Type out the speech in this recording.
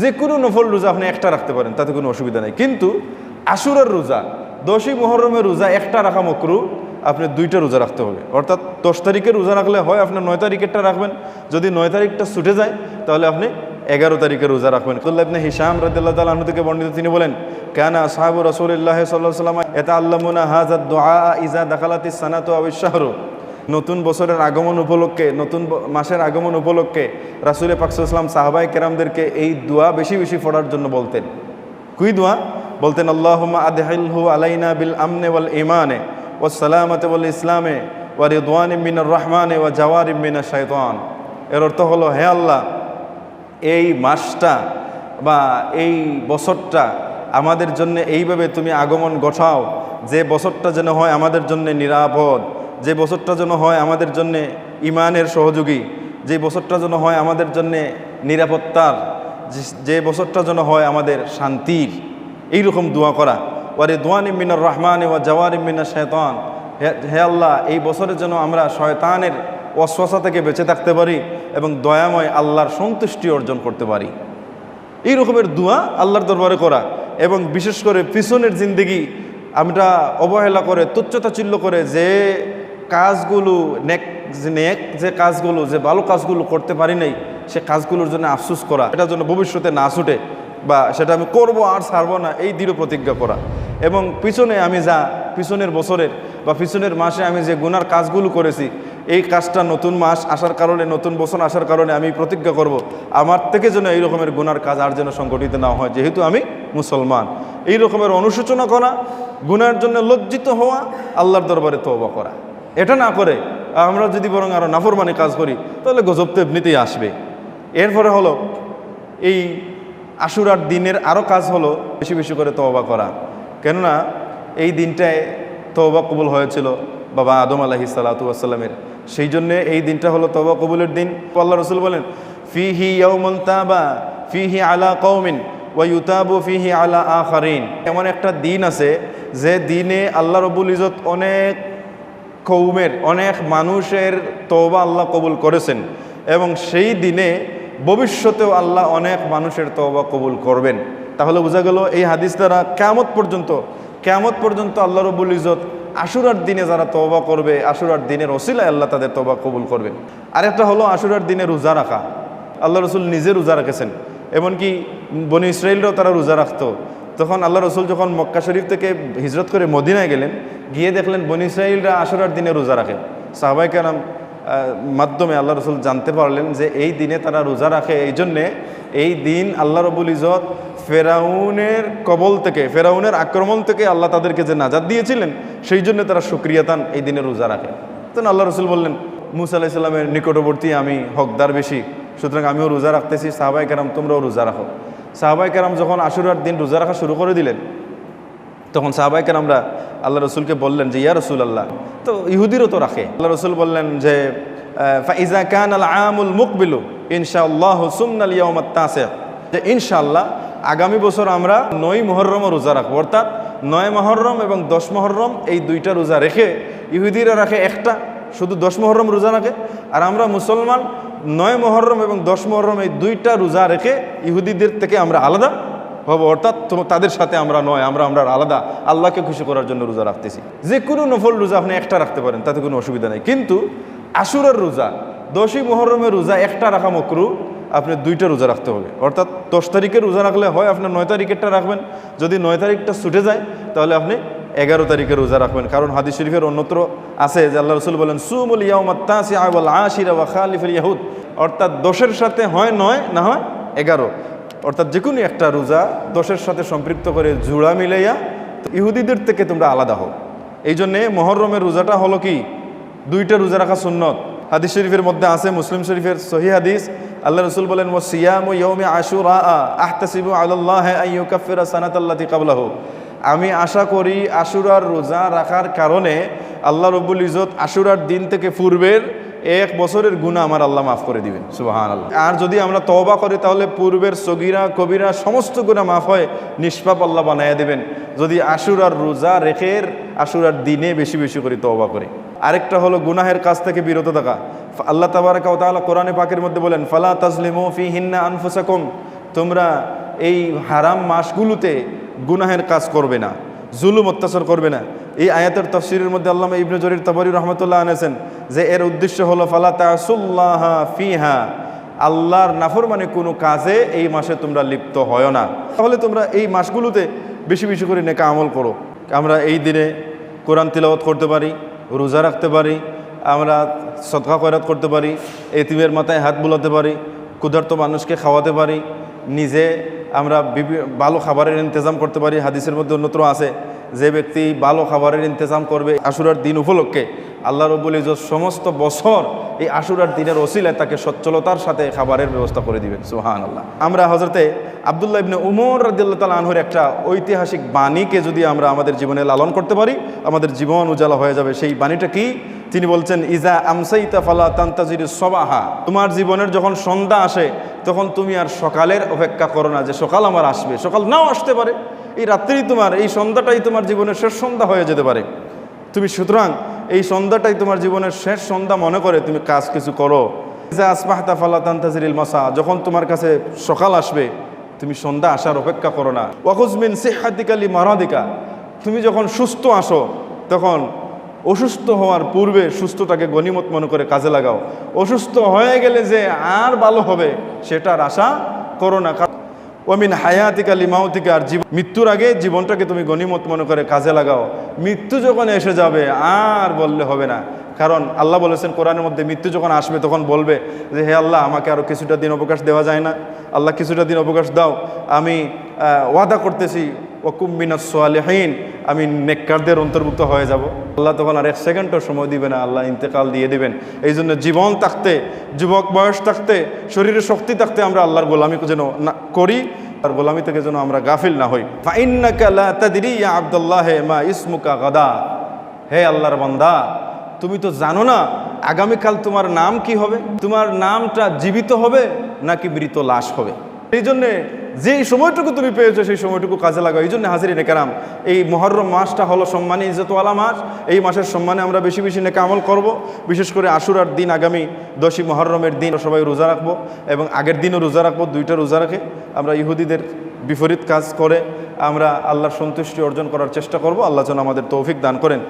যে কোনো নফল রোজা আপনি একটা রাখতে পারেন, তাতে কোনো অসুবিধা নেই। কিন্তু আশুরের রোজা, দশই মহরমের রোজা একটা রাখা মকরু, আপনি দুইটা রোজা রাখতে হবে। অর্থাৎ দশ তারিখের রোজা রাখলে হয় আপনার নয় তারিখেরটা রাখবেন। যদি নয় তারিখটা ছুটে যায়, তাহলে আপনি এগারো তারিখের রোজা রাখবেন। কুল্লা আপনি হিসাম রাদিল্লাহ তাল থেকে বর্ণিত তিনি বলেন, কেন সাহাবু রসুল্লাহ সাল্লাহ সাল্লাম এটা আল্লামুনা হাজাদ দোয়া ইজা দাখালাতি সানাত আবিশাহরু নতুন বছরের আগমন উপলক্ষে, নতুন মাসের আগমন উপলক্ষে রাসুল পাকসাল্লাম সাহাবাই কেরামদেরকে এই দোয়া বেশি বেশি পড়ার জন্য বলতেন। কুই দোয়া? বলতেন, আল্লাহুম্মা আদহিলহু আলাইনা বিল আমনে ওয়াল ইমানে ওয়া সালামাতে ওয়াল ইসলামে ওয়া রিদওয়ান মিনার রহমানে ওয়া জাওয়ার মিনার শাইতান। এর অর্থ হলো, হে আল্লাহ, এই মাসটা বা এই বছরটা আমাদের জন্য এইভাবে তুমি আগমন ঘটাও, যে বছরটা যেন হয় আমাদের জন্য নিরাপদ। যে বছরটা যেন হয় আমাদের জন্যে ইমানের সহযোগী, যে বছরটা যেন হয় আমাদের জন্যে নিরাপত্তার, যে- বছরটা যেন হয় আমাদের শান্তির, এইরকম দোয়া করা। ওয়ারে দোয়ানি মিনার রহমান ওয়া জওয়ারি মিনার শয়তান। হে- হে আল্লাহ, এই বছরের জন্য আমরা শয়তানের অশ্বাসা থেকে বেঁচে থাকতে পারি এবং দয়াময় আল্লাহর সন্তুষ্টি অর্জন করতে পারি। এই রকমের দোয়া আল্লাহর দরবারে করা এবং বিশেষ করে পিছনের জিন্দিগি, আমরা অবহেলা করে তুচ্ছতাচিল্য করে যে কাজগুলো নেক নেক যে কাজগুলো, যে ভালো কাজগুলো করতে পারি নাই, সে কাজগুলোর জন্য আফসুস করা, এটার জন্য ভবিষ্যতে না ছুটে বা সেটা আমি করব আর ছাড়বো না, এই দৃঢ় প্রতিজ্ঞা করা। এবং পিছনে আমি যা, পিছনের বছরের বা পিছনের মাসে আমি যে গুনার কাজগুলো করেছি, এই কাজটা নতুন মাস আসার কারণে, নতুন বছর আসার কারণে আমি প্রতিজ্ঞা করব, আমার থেকে যেন এই রকমের গুনার কাজ আর যেন সংগঠিত না হয়, যেহেতু আমি মুসলমান। এই রকমের অনুশোচনা করা, গুনার জন্য লজ্জিত হওয়া, আল্লাহর দরবারে তওবা করা। এটা না করে আমরা যদি বরং আরও নাফরমানি কাজ করি, তাহলে গজব তো এমনিতেই আসবে। এরপরে হলো, এই আশুরার দিনের আরও কাজ হলো বেশি বেশি করে তওবা করা। কেননা এই দিনটায় তওবা কবুল হয়েছিল বাবা আদম আলাহি সালাতামের সেই জন্যে এই দিনটা হলো তওবা কবুলের দিন। আল্লাহ রসুল বলেন, ফিহি ইয়ৌমন তাবা ফি হি আলা কৌমিন ফি হি আলা আখারিন। এমন একটা দিন আছে যে দিনে আল্লাহ রবুল ইজত অনেক কৌমের, অনেক মানুষের তওবা আল্লাহ কবুল করেছেন এবং সেই দিনে ভবিষ্যতেও আল্লাহ অনেক মানুষের তওবা কবুল করবেন। তাহলে বোঝা গেল এই হাদিস দ্বারা কেমত পর্যন্ত কেমত পর্যন্ত আল্লাহ রবুল ইজত আশুরার দিনে যারা তওবা করবে, আশুরার দিনের ওসিলায় আল্লাহ তাদের তওবা কবুল করবেন। আরেকটা হলো আশুরার দিনে রোজা রাখা। আল্লাহ রসুল নিজে রোজা রেখেছেন, এমনকি বনি ইসরায়েলরাও তারা রোজা রাখতো। তখন আল্লাহ রসুল যখন মক্কা শরীফ থেকে হিজরত করে মদিনায় গেলেন গিয়ে দেখলেন বনি ইসরায়েলরা আশুরার দিনে রোজা রাখে। সাহবাই কারাম মাধ্যমে আল্লাহ রসুল জানতে পারলেন যে এই দিনে তারা রোজা রাখে। এই জন্যে এই দিন আল্লাহ রবুল ইজত ফেরাউনের কবল থেকে, ফেরাউনের আক্রমণ থেকে আল্লাহ তাদেরকে যে নাজাদ দিয়েছিলেন, সেই জন্য তারা সুক্রিয়াতান এই দিনে রোজা রাখে। তখন আল্লাহ রসুল বললেন, মুসা আলাইসাল্লামের নিকটবর্তী আমি হকদার বেশি, সুতরাং আমিও রোজা রাখতেছি সাহাবাই কারাম তোমরাও রোজা রাখো। সাহাবাই কারাম যখন আশুরার দিন রোজা রাখা শুরু করে দিলেন তখন সাহাবাই আমরা আল্লাহ রসুলকে বললেন যে, ইয়া রসুল আল্লাহ তো ইহুদিরও তো রাখে। আল্লাহ রসুল বললেন যে ফাইজা কান আল আমুল মুকবিলু, ইনশাআল্লাহ সুমনাল ইয়মত তাসে যে, ইনশাআল্লাহ, আগামী বছর আমরা নয় মহরমও রোজা রাখব। অর্থাৎ নয় মহরম এবং দশ মহরম এই দুইটা রোজা রেখে ইহুদিরা রাখে একটা, শুধু দশ মহরম রোজা রাখে। আর আমরা মুসলমান, নয় মহরম এবং দশ মহরম এই দুইটা রোজা রেখে ইহুদিদের থেকে আমরা আলাদা। হব, অর্থাৎ তাদের সাথে আমরা নয়, আমরা আমরা আলাদা। আল্লাহকে খুশি করার জন্য রোজা রাখতেছি। যে কোনো নফল রোজা আপনি একটা রাখতে পারেন, তাতে কোনো অসুবিধা নেই। কিন্তু আশুরের রোজা, দশই মহরমের রোজা একটা রাখা মকরু, আপনি দুইটা রোজা রাখতে হবে। অর্থাৎ দশ তারিখের রোজা রাখলে হয় আপনার নয় তারিখেরটা রাখবেন। যদি নয় তারিখটা ছুটে যায়, তাহলে আপনি এগারো তারিখে রোজা রাখবেন। কারণ হাদিস শরীফের অন্যত্র আছে যে আল্লাহ রসুল বলেন, সুমুল ইয়াউমাত্তাসি আওয়াল আশিরা ওয়া খালিফুল ইয়াহুদ। অর্থাৎ দশের সাথে হয় নয়, না হয় এগারো। অর্থাৎ যে কোনো একটা রোজা দশের সাথে সম্পৃক্ত করে জুড়া মিলাইয়া, তো ইহুদিদের থেকে তোমরা আলাদা হও। এই জন্যে মহরমের রোজাটা হলো কি? দুইটা রোজা রাখা সুন্নত। হাদিস শরীফের মধ্যে আছে, মুসলিম শরীফের সহি হাদিস। আল্লাহ রসুল বলেন ও সিয়াম ইয়ৌমে আশুরা আহতাসিবু আল্লাহ আইয়ুকাফিরা সানাতাল্লাতি কাবলাহু আমি আশা করি আশুরার রোজা রাখার কারণে আল্লাহ রব্বুল ইজত আশুরার দিন থেকে পূর্বের এক বছরের গুণা আমার আল্লাহ মাফ করে দিবেন সুবাহান আল্লাহ আর যদি আমরা তওবা করি, তাহলে পূর্বের সগিরা, কবিরা সমস্ত গুণা মাফ হয়, নিষ্পাপ আল্লাহ বানাইয়া দেবেন। যদি আশুর আর রোজা রেখের আশুরার দিনে বেশি বেশি করে তওবা করে। আরেকটা হলো গুনাহের কাছ থেকে বিরত থাকা। আল্লাহ তাবারাকা তাআলা কোরআনে পাকের মধ্যে বলেন, ফালা তাজলিমু ফি হিন্না আনফুসাকুম। তোমরা এই হারাম মাসগুলোতে গুনাহের কাজ করবে না, জুলুম অত্যাচার করবে না। এই আয়াতের তফসিরের মধ্যে আল্লাহ ইবনে জরির তাবরি রহমতুল্লাহ আনেছেন যে এর উদ্দেশ্য হলো, ফালা ফিহা। আল্লাহর নাফর মানে কোনো কাজে এই মাসে তোমরা লিপ্ত হয় না। তাহলে তোমরা এই মাসগুলোতে বেশি বেশি করে নেকা আমল করো। আমরা এই দিনে কোরআন তিলাওয়াত করতে পারি, রোজা রাখতে পারি, আমরা সদকা কয়রাত করতে পারি, এতিমের মাথায় হাত বুলাতে পারি, ক্ষুধার্ত মানুষকে খাওয়াতে পারি, নিজে আমরা ভালো খাবারের ইন্তজাম করতে পারি। হাদিসের মধ্যে অন্যত্র আছে, যে ব্যক্তি ভালো খাবারের ইন্তজাম করবে, আশুরার দিন উপলক্ষে আল্লাহ রব্বুল ইজত সমস্ত বছর এই আশুরার দিনের ওসিলায় তাকে সচ্ছলতার সাথে খাবারের ব্যবস্থা করে দিবেন সুহান আল্লাহ আমরা হজরতে আবদুল্লাহ ইবনে উমর রাদিল্লা তাল আনহুর একটা ঐতিহাসিক বাণীকে যদি আমরা আমাদের জীবনে লালন করতে পারি, আমাদের জীবন উজালা হয়ে যাবে। সেই বাণীটা কি? তিনি বলছেন, ইজা আমসাইতা ফালা তান্তাজির সবাহা। তোমার জীবনের যখন সন্ধ্যা আসে, তখন তুমি আর সকালের অপেক্ষা করো না যে সকাল আমার আসবে, সকাল নাও আসতে পারে। এই রাত্রি তোমার, এই সন্ধ্যাটাই তোমার জীবনের শেষ সন্ধ্যা হয়ে যেতে পারে। তুমি সুতরাং এই সন্ধ্যাটাই তোমার জীবনের শেষ সন্ধ্যা মনে করে তুমি কাজ কিছু করো। আসমাহতা তান্তাজিরিল মাসা, যখন তোমার কাছে সকাল আসবে, তুমি সন্ধ্যা আসার অপেক্ষা করো না। ওয়াকুজমিন সেহাদিকালি মারাদিকা, তুমি যখন সুস্থ আসো, তখন অসুস্থ হওয়ার পূর্বে সুস্থতাকে গণিমত মনে করে কাজে লাগাও। অসুস্থ হয়ে গেলে যে আর ভালো হবে, সেটার আশা করো না। ওমিন হায়াতিকা লিমাউতিকা আর জীবন মৃত্যুর আগে জীবনটাকে তুমি গণিমত মনে করে কাজে লাগাও। মৃত্যু যখন এসে যাবে, আর বললে হবে না। কারণ আল্লাহ বলেছেন, কোরআনের মধ্যে মৃত্যু যখন আসবে, তখন বলবে যে, হে আল্লাহ, আমাকে আরও কিছুটা দিন অবকাশ দেওয়া যায় না। আল্লাহ কিছুটা দিন অবকাশ দাও। আমি ওয়াদা করতেছি ওকুম্বিনা সোয়ালেহীন আমি নেককারদের অন্তর্ভুক্ত হয়ে যাব। আল্লাহ তখন আর এক সেকেন্ডও সময় দিবে না, আল্লাহ ইন্তেকাল দিয়ে দিবেন। এই জন্য জীবন থাকতে, যুবক বয়স থাকতে, শরীরে শক্তি থাকতে আমরা আল্লাহর গোলামি যেন না করি আর গোলামি থেকে যেন আমরা গাফিল না হই। ফাইন্নাকা লা তাদরি ইয়া আব্দুল্লাহ মা ইসমুকা গাদা। হে আল্লাহর বান্দা, তুমি তো জানো না আগামীকাল তোমার নাম কি হবে? তোমার নামটা জীবিত হবে নাকি মৃত লাশ হবে? এই জন্যে যেই সময়টুকু তুমি পেয়েছ, সেই সময়টুকু কাজে লাগাও। এই জন্য হাজির নেকারাম এই মহরম মাসটা হলো সম্মানী ইজ্জতওয়ালা মাস। এই মাসের সম্মানে আমরা বেশি বেশি নেকা আমল করব। বিশেষ করে আশুরার দিন, আগামী দশই মহরমের দিন সবাই রোজা রাখব এবং আগের দিনও রোজা রাখব, দুইটা রোজা রাখে আমরা ইহুদিদের বিপরীত কাজ করে আমরা আল্লাহর সন্তুষ্টি অর্জন করার চেষ্টা করব। আল্লাহ যেন আমাদের তৌফিক দান করেন।